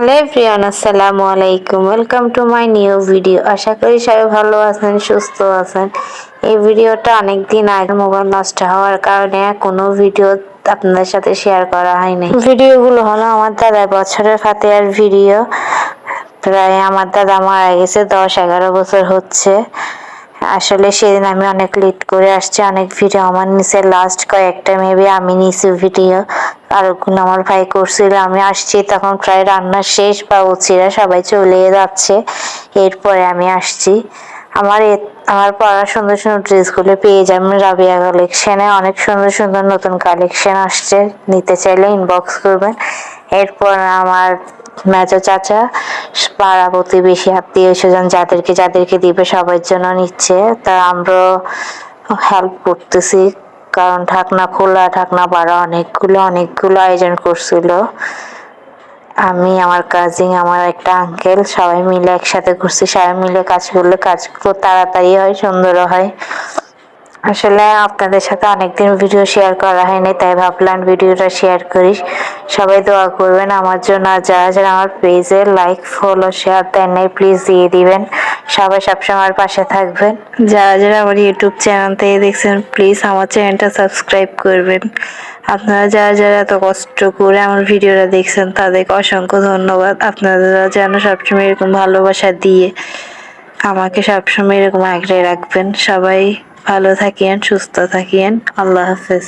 Hello প্রিয়ান আসসালামু আলাইকুম। Welcome to my new video আশা করি সবাই ভালো আছেন, সুস্থ আছেন। এই ভিডিওটা অনেক দিন আগে মোবাইল নষ্ট হওয়ার কারণে কোনো ভিডিও আপনাদের সাথে শেয়ার করা হয়নি। ভিডিওগুলো হলো আমার দাদা বছরের ফাতেহার ভিডিও প্রায় আমার দাদা মারা গেছে, দশ এগারো বছর হচ্ছে। আসলে সেদিন আমি অনেক লেট করে আসছি, অনেক ভিডিও আমার নিচে লাস্ট কয়েকটা মেবি আমি নিচে ভিডিও আরেকগুলো আমার ভাই করছিল, আমি আসছি, তখন প্রায় রান্না শেষ বা উচিরা সবাই চলে যাচ্ছে। এরপরে আমি আসছি। আমার আমার পরা সুন্দর সুন্দর ড্রেসগুলো পেয়ে যাবেন রাবিয়া কালেকশানে অনেক সুন্দর সুন্দর নতুন কালেকশন আসছে। নিতে চাইলে ইনবক্স করবেন। এরপর আমার মেজো চাচা, পাড়া প্রতিবেশী, আত্মীয় স্বজন যাদেরকে যাদেরকে দিবে সবার জন্য নিচ্ছে, তা আমরাও হেল্প করতেছি। কারণ ঢাকনা খোলা ঢাকনা পাড়া অনেকগুলো অনেকগুলো আয়োজন করছিল। আমি, আমার কাজিন আমার একটা আঙ্কেল সবাই মিলে একসাথে ঘুরছি। সবাই মিলে কাজ করলে কাজগুলো তাড়াতাড়ি হয়, সুন্দরও হয়। আসলে আপনাদের সাথে অনেকদিন ভিডিও শেয়ার করা হয়নি, তাই ভাবলাম ভিডিওটা শেয়ার করি। সবাই দোয়া করবেন আমার জন্য। আর যারা যারা আমার পেজে লাইক ফলো শেয়ার দেন নাই প্লিজ দিয়ে দিবেন। সবাই সবসময় পাশে থাকবেন। যারা যারা আমার ইউটিউব চ্যানেল থেকে দেখছেন প্লিজ আমার চ্যানেলটা সাবস্ক্রাইব করবেন। আপনারা যারা যারা এত কষ্ট করে আমার ভিডিওটা দেখছেন, তাদেরকে অসংখ্য ধন্যবাদ। আপনারা যেন সবসময় এরকম ভালোবাসা দিয়ে আমাকে সবসময় এরকম আগলে রাখবেন। সবাই ভালো থাকিয়েন সুস্থ থাকিয়েন আল্লাহ হাফেজ।